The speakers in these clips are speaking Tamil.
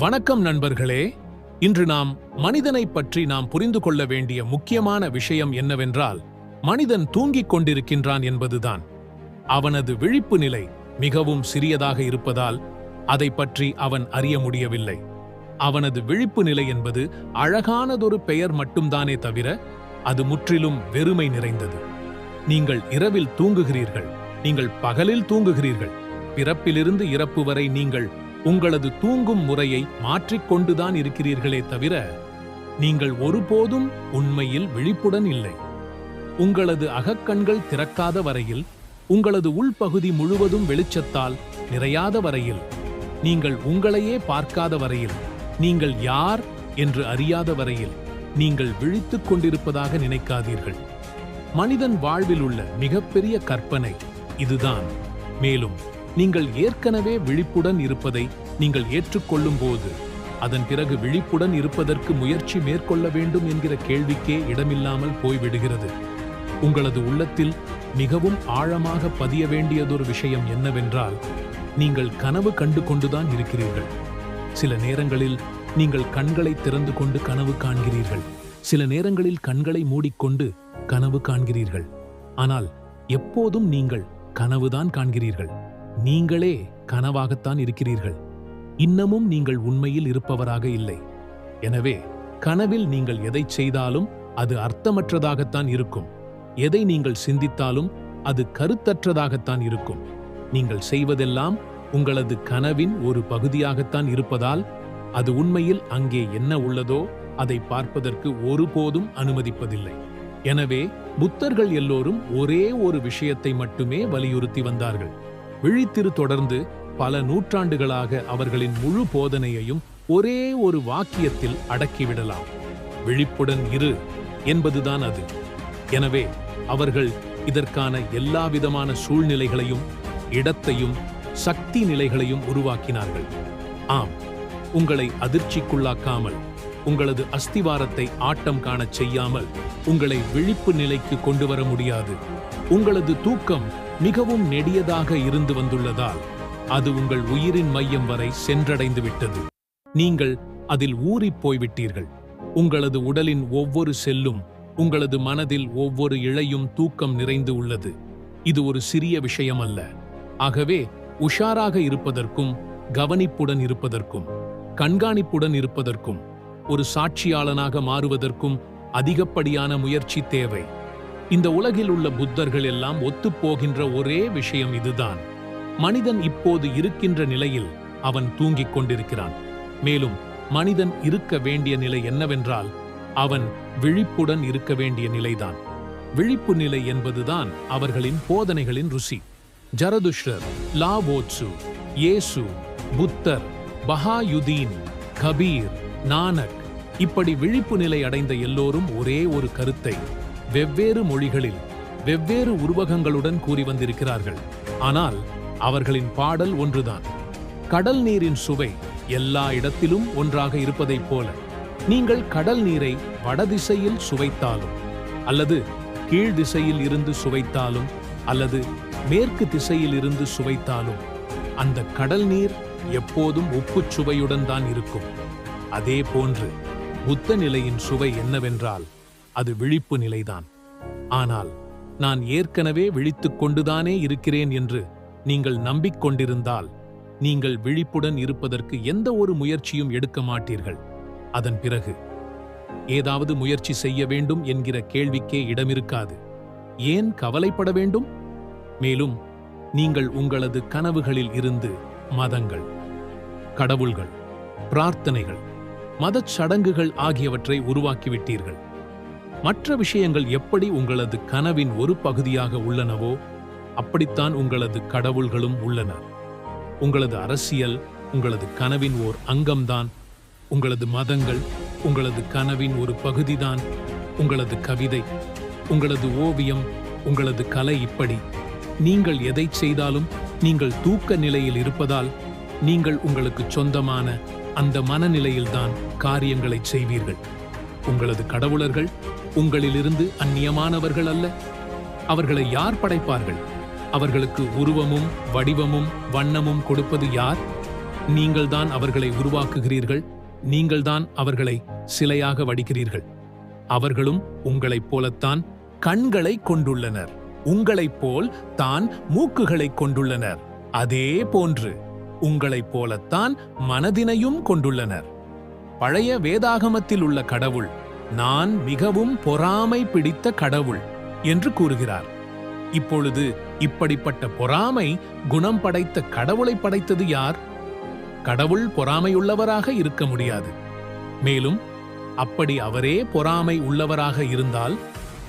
வணக்கம் நண்பர்களே. இன்று நாம் மனிதனை பற்றி நாம் புரிந்து கொள்ள வேண்டிய முக்கியமான விஷயம் என்னவென்றால் மனிதன் தூங்கிக் கொண்டிருக்கின்றான் என்பதுதான். அவனது விழிப்பு நிலை மிகவும் சிறியதாக இருப்பதால் அதை பற்றி அவன் அறிய முடியவில்லை. அவனது விழிப்பு நிலை என்பது அழகானதொரு பெயர் மட்டும்தானே தவிர அது முற்றிலும் வெறுமை நிறைந்தது. நீங்கள் இரவில் தூங்குகிறீர்கள். நீங்கள் பகலில் தூங்குகிறீர்கள். பிறப்பிலிருந்து இறப்பு வரை நீங்கள் உங்களது தூங்கும் முறையை மாற்றிக்கொண்டுதான் இருக்கிறீர்களே தவிர நீங்கள் ஒருபோதும் உண்மையில் விழிப்புடன் இல்லை. உங்களது அகக்கண்கள் திறக்காத வரையில் உங்களது உள்பகுதி முழுவதும் வெளிச்சத்தால் நிறையாத வரையில் நீங்கள் உங்களையே பார்க்காத வரையில் நீங்கள் யார் என்று அறியாத வரையில் நீங்கள் விழித்துக் கொண்டிருப்பதாக நினைக்காதீர்கள். மனிதன் வாழ்வில் உள்ள மிகப்பெரிய கற்பனை இதுதான். மேலும் நீங்கள் ஏற்கனவே விழிப்புடன் இருப்பதை நீங்கள் ஏற்றுக்கொள்ளும் போது அதன் பிறகு விழிப்புடன் இருப்பதற்கு முயற்சி மேற்கொள்ள வேண்டும் என்கிற கேள்விக்கே இடமில்லாமல் போய்விடுகிறது. உங்களது உள்ளத்தில் மிகவும் ஆழமாக பதிய வேண்டியதொரு விஷயம் என்னவென்றால் நீங்கள் கனவு கண்டு கொண்டுதான் இருக்கிறீர்கள். சில நேரங்களில் நீங்கள் கண்களை திறந்து கொண்டு கனவு காண்கிறீர்கள். சில நேரங்களில் கண்களை மூடிக்கொண்டு கனவு காண்கிறீர்கள். ஆனால் எப்போதும் நீங்கள் கனவுதான் காண்கிறீர்கள். நீங்களே கனவாகத்தான் இருக்கிறீர்கள். இன்னமும் நீங்கள் உண்மையில் இருப்பவராக இல்லை. எனவே கனவில் நீங்கள் எதைச் செய்தாலும் அது அர்த்தமற்றதாகத்தான் இருக்கும். எதை நீங்கள் சிந்தித்தாலும் அது கருத்தற்றதாகத்தான் இருக்கும். நீங்கள் செய்வதெல்லாம் உங்களது கனவின் ஒரு பகுதியாகத்தான் இருப்பதால் அது உண்மையில் அங்கே என்ன உள்ளதோ அதை பார்ப்பதற்கு ஒருபோதும் அனுமதிப்பதில்லை. எனவே புத்தர்கள் எல்லோரும் ஒரே ஒரு விஷயத்தை மட்டுமே வலியுறுத்தி வந்தார்கள். விழித்திரு தொடர்ந்து பல நூற்றாண்டுகளாக அவர்களின் முழு போதனையையும் ஒரே ஒரு வாக்கியத்தில் அடக்கிவிடலாம். விழிப்புடன் இரு என்பதுதான் அது. எனவே அவர்கள் இதற்கான எல்லாவிதமான சூழ்நிலைகளையும் இடத்தையும் சக்தி நிலைகளையும் உருவாக்கினார்கள். ஆம் உங்களை அதிர்ச்சிக்குள்ளாக்காமல் உங்களது அஸ்திவாரத்தை ஆட்டம் காணச் செய்யாமல் உங்களை விழிப்பு நிலைக்கு கொண்டு வர முடியாது. உங்களது தூக்கம் மிகவும் நெடியதாக இருந்து வந்துள்ளதால் அது உங்கள் உயிரின் மையம் வரை சென்றடைந்து விட்டது. நீங்கள் அதில் ஊறிப் போய்விட்டீர்கள். உங்களது உடலின் ஒவ்வொரு செல்லும் உங்களது மனதில் ஒவ்வொரு இழையும் தூக்கம் நிறைந்து உள்ளது. இது ஒரு சிறிய விஷயம் அல்ல ஆகவே உஷாராக இருப்பதற்கும் கவனிப்புடன் இருப்பதற்கும் கண்காணிப்புடன் இருப்பதற்கும் ஒரு சாட்சியாளனாக மாறுவதற்கும் அதிகப்படியான முயற்சி தேவை. இந்த உலகில் உள்ள புத்தர்கள் எல்லாம் ஒத்துப்போகின்ற ஒரே விஷயம் இதுதான். மனிதன் இப்போது இருக்கின்ற நிலையில் அவன் தூங்கிக் கொண்டிருக்கிறான். மேலும் மனிதன் இருக்க வேண்டிய நிலை என்னவென்றால் அவன் விழிப்புடன் இருக்க வேண்டிய நிலைதான். விழிப்பு நிலை என்பதுதான் அவர்களின் போதனைகளின் ருசி. ஜரதுஷ்ரர் லாவோட்சு இயேசு புத்தர் பஹாயுதீன் கபீர் நானக் இப்படி விழிப்பு நிலை அடைந்த எல்லோரும் ஒரே ஒரு கருத்தை. வெவ்வேறு மொழிகளில் வெவ்வேறு உருவகங்களுடன் கூறி வந்திருக்கிறார்கள். ஆனால் அவர்களின் பாடல் ஒன்றுதான். கடல் நீரின் சுவை எல்லா இடத்திலும் ஒன்றாக இருப்பதைப் போல நீங்கள் கடல் நீரை வடதிசையில் சுவைத்தாலும் அல்லது கீழ் திசையில் இருந்து சுவைத்தாலும் அல்லது மேற்கு திசையில் இருந்து சுவைத்தாலும் அந்த கடல் நீர் எப்போதும் உப்புச் சுவையுடன் தான் இருக்கும். அதே போன்று புத்த நிலையின் சுவை என்னவென்றால் அது விழிப்பு நிலைதான். ஆனால் நான் ஏற்கனவே விழித்துக் கொண்டுதானே இருக்கிறேன் என்று நீங்கள் நம்பிக்கொண்டிருந்தால் நீங்கள் விழிப்புடன் இருப்பதற்கு எந்த ஒரு முயற்சியும் எடுக்க மாட்டீர்கள். அதன் பிறகு ஏதாவது முயற்சி செய்ய வேண்டும் என்கிற கேள்விக்கே இடமிருக்காது. ஏன் கவலைப்பட வேண்டும்? மேலும் நீங்கள் உங்களது கனவுகளில் இருந்து மதங்கள் கடவுள்கள் பிரார்த்தனைகள் மதச் சடங்குகள் ஆகியவற்றை உருவாக்கிவிட்டீர்கள். மற்ற விஷயங்கள் எப்படி உங்களது கனவின் ஒரு பகுதியாக உள்ளனவோ அப்படித்தான் உங்களது கடவுள்களும் உள்ளன உங்களது அரசியல் உங்களது கனவின் ஓர் அங்கம்தான். உங்களது மதங்கள் உங்களது கனவின் ஒரு பகுதிதான். உங்களது கவிதை உங்களது ஓவியம் உங்களது கலை இப்படி. நீங்கள் எதை செய்தாலும் நீங்கள் தூக்க நிலையில் இருப்பதால் நீங்கள் உங்களுக்கு சொந்தமான அந்த மனநிலையில்தான் காரியங்களை செய்வீர்கள். உங்களது கடவுளர்கள் உங்களிலிருந்து அந்நியமானவர்கள் அல்ல. அவர்களை யார் படைப்பார்கள்? அவர்களுக்கு உருவமும் வடிவமும் வண்ணமும் கொடுப்பது யார்? நீங்கள்தான் அவர்களை உருவாக்குகிறீர்கள். நீங்கள்தான் அவர்களை சிலையாக வடிக்கிறீர்கள். அவர்களும் உங்களைப் போலத்தான் கண்களை கொண்டுள்ளனர். உங்களைப் போல் தான் மூக்குகளைக் கொண்டுள்ளனர். அதே போன்று உங்களைப் போலத்தான் மனதினையும் கொண்டுள்ளனர். பழைய வேதாகமத்தில் உள்ள கடவுள் நான் மிகவும் பொறாமை பிடித்த கடவுள் என்று கூறுகிறார். இப்பொழுது இப்படிப்பட்ட பொறாமை குணம் படைத்த கடவுளை படைத்தது யார்? கடவுள் பொறாமையுள்ளவராக இருக்க முடியாது. மேலும் அப்படி அவரே பொறாமை உள்ளவராக இருந்தால்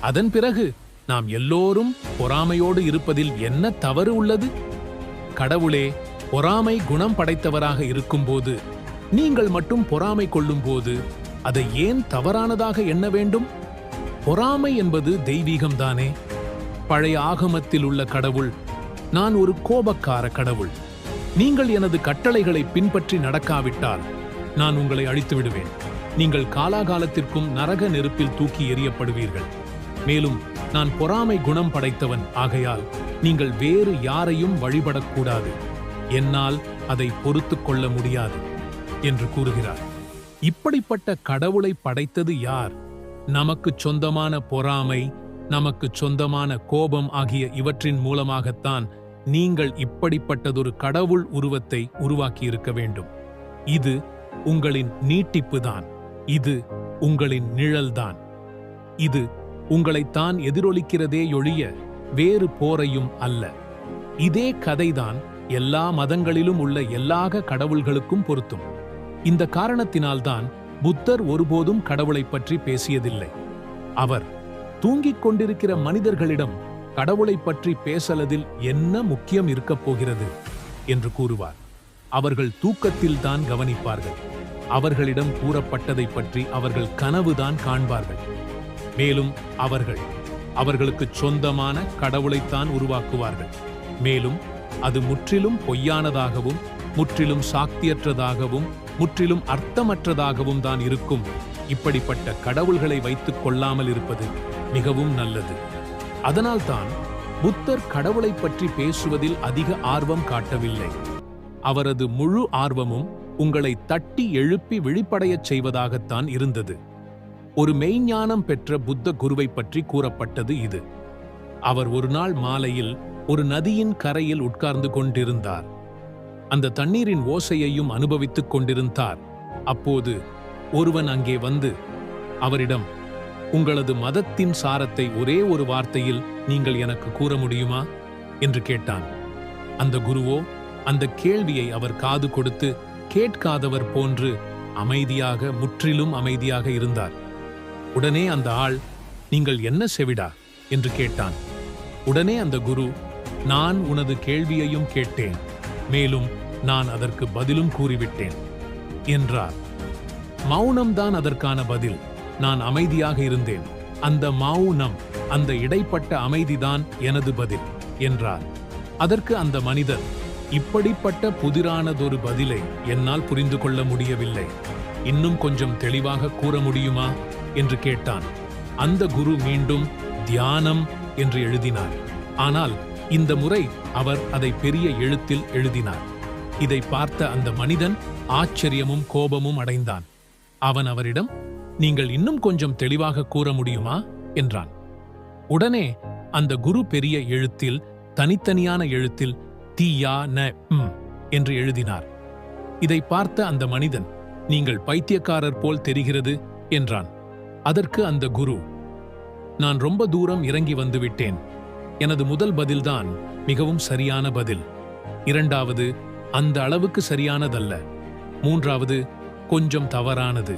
அதன் பிறகு நாம் எல்லோரும் பொறாமையோடு இருப்பதில் என்ன தவறு உள்ளது? கடவுளே பொறாமை குணம் படைத்தவராக இருக்கும்போது நீங்கள் மட்டும் பொறாமை கொள்ளும்போது அதை ஏன் தவறானதாக எண்ண வேண்டும்? பொறாமை என்பது தெய்வீகம்தானே? பழைய ஆகமத்தில் உள்ள கடவுள் நான் ஒரு கோபக்கார கடவுள். நீங்கள் எனது கட்டளைகளை பின்பற்றி நடக்காவிட்டால் நான் உங்களை அழித்து விடுவேன். நீங்கள் காலாகாலத்திற்கும் நரக நெருப்பில் தூக்கி எறியப்படுவீர்கள். மேலும் நான் பொறாமை குணம் படைத்தவன் ஆகையால் நீங்கள் வேறு யாரையும் வழிபடக்கூடாது. என்னால் அதை பொறுத்துக் கொள்ள முடியாது என்று கூறுகிறார். இப்படிப்பட்ட கடவுளை படைத்தது யார்? நமக்கு சொந்தமான பொறாமை நமக்கு சொந்தமான கோபம் ஆகிய இவற்றின் மூலமாகத்தான் நீங்கள் இப்படிப்பட்டதொரு கடவுள் உருவத்தை உருவாக்கியிருக்க வேண்டும். இது உங்களின் நீட்டிப்புதான். இது உங்களின் நிழல்தான். இது உங்களைத்தான் எதிரொலிக்கிறதே ஒழிய வேறு போரையும் அல்ல. இதே கதைதான் எல்லா மதங்களிலும் உள்ள எல்லா கடவுள்களுக்கும் பொருத்தும். இந்த காரணத்தினால்தான் புத்தர் ஒருபோதும் கடவுளை பற்றி பேசியதில்லை. அவர் தூங்கிக் கொண்டிருக்கிற மனிதர்களிடம் கடவுளை பற்றி பேசலதில் என்ன முக்கியம் இருக்கப் போகிறது? என்று கூறுவார். அவர்கள் தூக்கத்தில்தான் கவனிப்பார்கள். அவர்களிடம் கூறப்பட்டதைப் பற்றி அவர்கள் கனவுதான் காண்பார்கள். மேலும் அவர்கள் அவர்களுக்கு சொந்தமான கடவுளைத்தான் உருவாக்குவார்கள். மேலும் அது முற்றிலும் பொய்யானதாகவும் முற்றிலும் சாக்தியற்றதாகவும் முற்றிலும் அர்த்தமற்றதாகவும் தான் இருக்கும். இப்படிப்பட்ட கடவுள்களை வைத்துக் கொள்ளாமல் இருப்பது மிகவும் நல்லது. அதனால்தான் புத்தர் கடவுளைப் பற்றி பேசுவதில் அதிக ஆர்வம் காட்டவில்லை. அவரது முழு ஆர்வமும் உங்களை தட்டி எழுப்பி விழிப்படையச் செய்வதாகத்தான் இருந்தது. ஒரு மெய்ஞானம் பெற்ற புத்த குருவை பற்றி கூறப்பட்டது இது. அவர் ஒரு நாள் மாலையில் ஒரு நதியின் கரையில் உட்கார்ந்து கொண்டிருந்தார். அந்த தண்ணீரின் ஓசையையும் அனுபவித்துக் கொண்டிருந்தார். அப்போது ஒருவன் அங்கே வந்து அவரிடம் உங்களது மதத்தின் சாரத்தை ஒரே ஒரு வார்த்தையில் நீங்கள் எனக்கு கூற முடியுமா? என்று கேட்டான். அந்த குருவோ அந்த கேள்வியை அவர் காது கொடுத்து கேட்காதவர் போன்று அமைதியாக முற்றிலும் அமைதியாக இருந்தார். உடனே அந்த ஆள் நீங்கள் என்ன செவிடா? என்று கேட்டான். உடனே அந்த குரு நான் உனது கேள்வியையும் கேட்டேன். மேலும் நான் அதற்கு பதிலும் கூறிவிட்டேன். என்றார். மௌனம்தான் அதற்கான பதில். நான் அமைதியாக இருந்தேன். அந்த மௌனம் அந்த இடைப்பட்ட அமைதிதான் எனது பதில் என்றார். அதற்கு அந்த மனிதர் இப்படிப்பட்ட புதிரானதொரு பதிலை என்னால் புரிந்து கொள்ள முடியவில்லை. இன்னும் கொஞ்சம் தெளிவாக கூற முடியுமா? என்று கேட்டான். அந்த குரு மீண்டும் தியானம் என்று எழுதினார். ஆனால் இந்த முறை அவர் அதை பெரிய எழுத்தில் எழுதினார். இதை பார்த்த அந்த மனிதன் ஆச்சரியமும் கோபமும் அடைந்தான். அவன் அவரிடம் நீங்கள் இன்னும் கொஞ்சம் தெளிவாக கூற முடியுமா? என்றான். உடனே அந்த குரு பெரிய எழுத்தில் தனித்தனியான எழுத்தில் தீயா ந என்று எழுதினார். இதை பார்த்த அந்த மனிதன் நீங்கள் பைத்தியக்காரர் போல் தெரிகிறது என்றான். அதற்கு அந்த குரு நான் ரொம்ப தூரம் இறங்கி வந்துவிட்டேன். எனது முதல் பதில்தான் மிகவும் சரியான பதில். இரண்டாவது அந்த அளவுக்கு சரியானதல்ல. மூன்றாவது கொஞ்சம் தவறானது.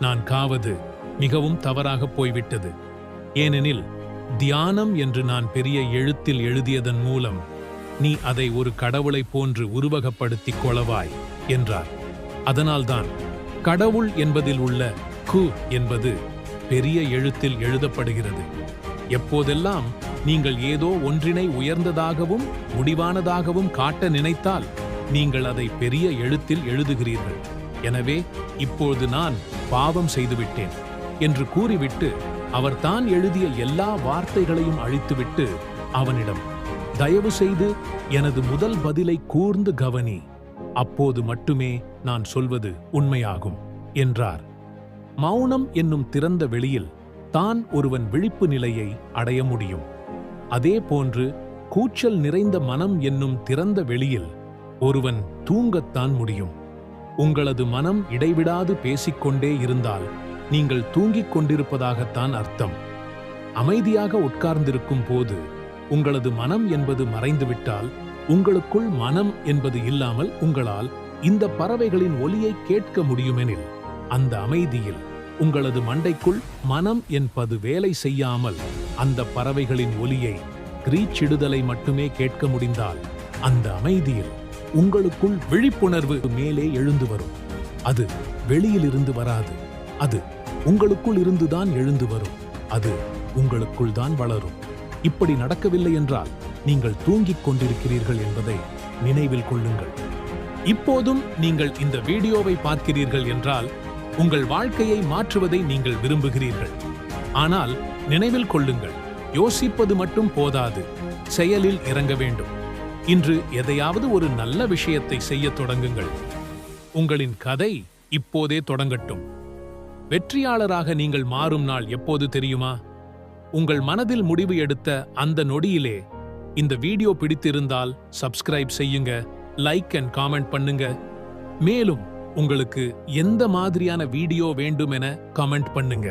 நான் காவது மிகவும் தவறாக போய்விட்டது. ஏனெனில் தியானம் என்று நான் பெரிய எழுத்தில் எழுதியதன் மூலம் நீ அதை ஒரு கடவுளைப் போன்று உருவகப்படுத்திக் கொளவாய் என்றார். அதனால்தான் கடவுள் என்பதில் உள்ள கு என்பது பெரிய எழுத்தில் எழுதப்படுகிறது. எப்போதெல்லாம் நீங்கள் ஏதோ ஒன்றினை உயர்ந்ததாகவும் முடிவானதாகவும் காட்ட நினைத்தால் நீங்கள் அதை பெரிய எழுத்தில் எழுதுகிறீர்கள். எனவே இப்போது நான் பாவம் செய்துவிட்டேன் என்று கூறிவிட்டு அவர் தான் எழுதிய எல்லா வார்த்தைகளையும் அழித்துவிட்டு அவனிடம் தயவு செய்து எனது முதல் பதிலை கூர்ந்து கவனி. அப்போது மட்டுமே நான் சொல்வது உண்மையாகும் என்றார். மௌனம் என்னும் திறந்த வெளியில் தான் ஒருவன் விழிப்பு நிலையை அடைய முடியும். அதே போன்று கூச்சல் நிறைந்த மனம் என்னும் திறந்த வெளியில் ஒருவன் தூங்கத்தான் முடியும். உங்களது மனம் இடைவிடாது பேசிக்கொண்டே இருந்தால் நீங்கள் தூங்கிக் கொண்டிருப்பதாகத்தான் அர்த்தம். அமைதியாக உட்கார்ந்திருக்கும் போது உங்களது மனம் என்பது மறைந்துவிட்டால் உங்களுக்குள் மனம் என்பது இல்லாமல் உங்களால் இந்த பறவைகளின் ஒலியை கேட்க முடியுமெனில் அந்த அமைதியில் உங்களது மண்டைக்குள் மனம் என்பது வேலை செய்யாமல் அந்த பறவைகளின் ஒலியை கிரீச்சிடுதலை மட்டுமே கேட்க முடிந்தால் அந்த அமைதியில் உங்களுக்குள் விழிப்புணர்வு மேலே எழுந்து வரும். அது வெளியிலிருந்து வராது. அது உங்களுக்குள் இருந்துதான் எழுந்து வரும். அது உங்களுக்குள் தான் வளரும். இப்படி நடக்கவில்லை என்றால் நீங்கள் தூங்கிக் கொண்டிருக்கிறீர்கள் என்பதை நினைவில் கொள்ளுங்கள். இப்போதும் நீங்கள் இந்த வீடியோவை பார்க்கிறீர்கள் என்றால் உங்கள் வாழ்க்கையை மாற்றுவதை நீங்கள் விரும்புகிறீர்கள். ஆனால் நினைவில் கொள்ளுங்கள் யோசிப்பது மட்டும் போதாது செயலில் இறங்க வேண்டும். இன்று எதையாவது ஒரு நல்ல விஷயத்தை செய்யத் தொடங்குங்கள். உங்களின் கதை இப்போதே தொடங்கட்டும். வெற்றியாளராக நீங்கள் மாறும் நாள் எப்போது தெரியுமா? உங்கள் மனதில் முடிவு எடுத்த அந்த நொடியிலே இந்த வீடியோ பிடித்திருந்தால் சப்ஸ்கிரைப் செய்யுங்க லைக் அண்ட் காமெண்ட் பண்ணுங்க. மேலும் உங்களுக்கு எந்த மாதிரியான வீடியோ வேண்டும் என கமெண்ட் பண்ணுங்க.